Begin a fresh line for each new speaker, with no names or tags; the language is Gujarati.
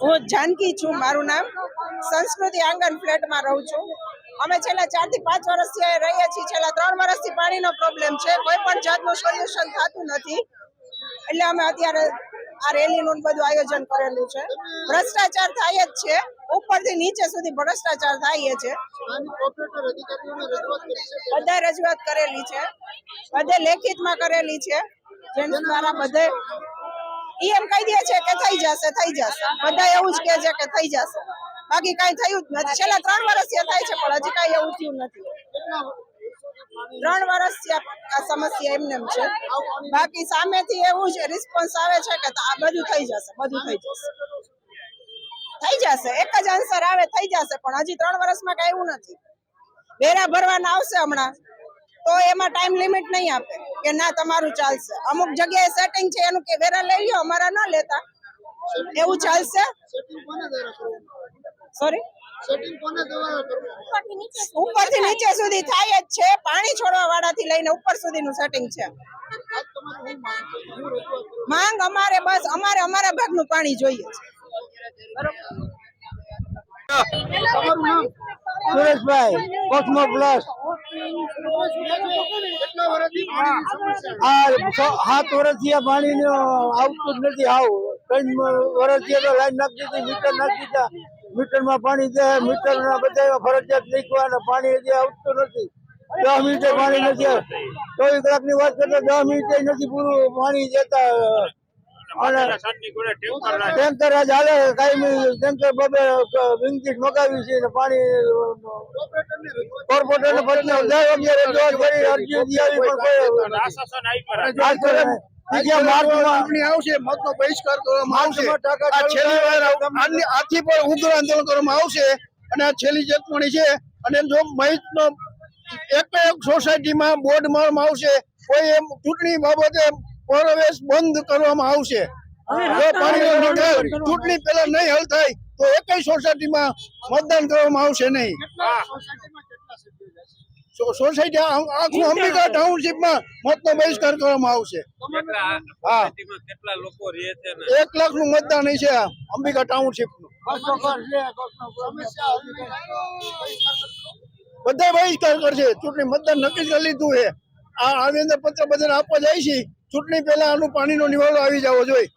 હું જાનકી છું, મારું નામ સંસ્કૃતિ આંગણ ફ્લેટમાં રહું છું. અમે છેલ્લા ચારથી પાંચ વર્ષથી રહીએ છીએ. છેલ્લા ત્રણ વર્ષથી પાણીનો પ્રોબ્લેમ છે. કોઈ પણ જાતનું સોલ્યુશન થતું નથી. એટલે અમે અત્યારે આ રેલીનું બધું આયોજન કરેલું છે. ભ્રષ્ટાચાર થાય જ છે. ઉપરથી નીચે સુધી ભ્રષ્ટાચાર થાય છે. બધા રજૂઆત કરેલી છે. બધે લેખિતમાં કરેલી છે. જેના દ્વારા બધે ઈ એમ કહી દે છે કે થઈ જશે થઈ જશે. બધા એવું જ કહે છે કે થઈ જશે. બાકી કઈ થયું જ નથી. છેલ્લા ત્રણ વર્ષથી આ થાય છે, પણ હજી કઈ એવું થયું નથી. ત્રણ વર્ષથી આ સમસ્યા એમને છે. બાકી સામેથી એવું જ રિસ્પોન્સ આવે છે કે આ બધું થઈ જશે, બધું થઈ જશે. થઈ જશે. એક જ આન્સર આવે, થઈ જશે. પણ હજી ત્રણ વર્ષમાં કઈ એવું નથી. વેરા ભરવાના આવશે હમણાં. તો એમાં ટાઈમ લિમિટ નહીં આપે કે ના, તમારું ચાલશે. અમુક જગ્યાએ સેટિંગ છે એનું કે વેરા લઈ લ્યો, અમારા ન લેતા. એવું ચાલશે? સોરી
સેટિંગ કોને દ્વારા કરવું?
ઉપરથી નીચે સુધી થાય જ છે. પાણી છોડવા વાળાથી લઈને ઉપર સુધીનું સેટિંગ છે.
માંગ
અમારે બસ અમારે અમારા ભાગનું પાણી જોઈએ છે.
તમારું નામ?
સુરેશભાઈ કોસ્મો પ્લસ
કેટલા વર્ષથી પાણીની સમસ્યા
આ છ- સાત વર્ષથી આ પાણી આવતું જ નથી. આવું ત્રણ વર્ષથી તો લાઈન નાખી દીધી મીટર નાખી દીધા. મીટરમાં પાણી દે મીટર ના બધા ફરજિયાત નીકળવા પાણી હજી આવતું નથી. દસ મિનિટે પાણી નથી ચોવીસ કલાકની વાત કરતા દસ મિનિટે નથી પૂરું પાણી જતા અને ટેન્કર આજ હાલે કાયમી ટેન્કર બબે વિંગીટ મગાવ્યું છે ને પાણી કોર્પોરેટર ને પછી દર વખતે રજૂઆત કરી અરજી આવી પણ કોઈ બીજા માર્ચમાં
ચૂંટણી આવશે મતનો બહિષ્કાર કરવામાં આવશે. આ છેલ્લી વાર આથી પણ ઉગ્ર આંદોલન કરવામાં આવશે અને આ છેલ્લી ચેતવણી છે. અને જો મહિતનો એક એક સોસાયટીમાં બોર્ડ મારવામાં આવશે કોઈ એમ ચૂંટણી બાબતે પ્રવેશ બંધ કરવામાં આવશે. જો પાણીનો નિકાલ ચૂંટણી પહેલા નહીં હલ થાય તો એકય સોસાયટીમાં મતદાન કરવામાં આવશે નહીં. સોસાયટી આખું અંબિકા ટાઉનશીપમાં મતનો બહિષ્કાર કરવામાં આવશે. હા.
ને?
એક લાખનું મતદાન છે અંબિકા ટાઉનશીપનું બધા બહિષ્કાર કરશે. ચૂંટણી મતદાન નક્કી કરી લીધું છે. આ આની અંદર પત્ર બધા આપવા જાય છે. ચૂંટણી પહેલા આનું પાણીનો નિવાળો આવી જવો જોઈએ.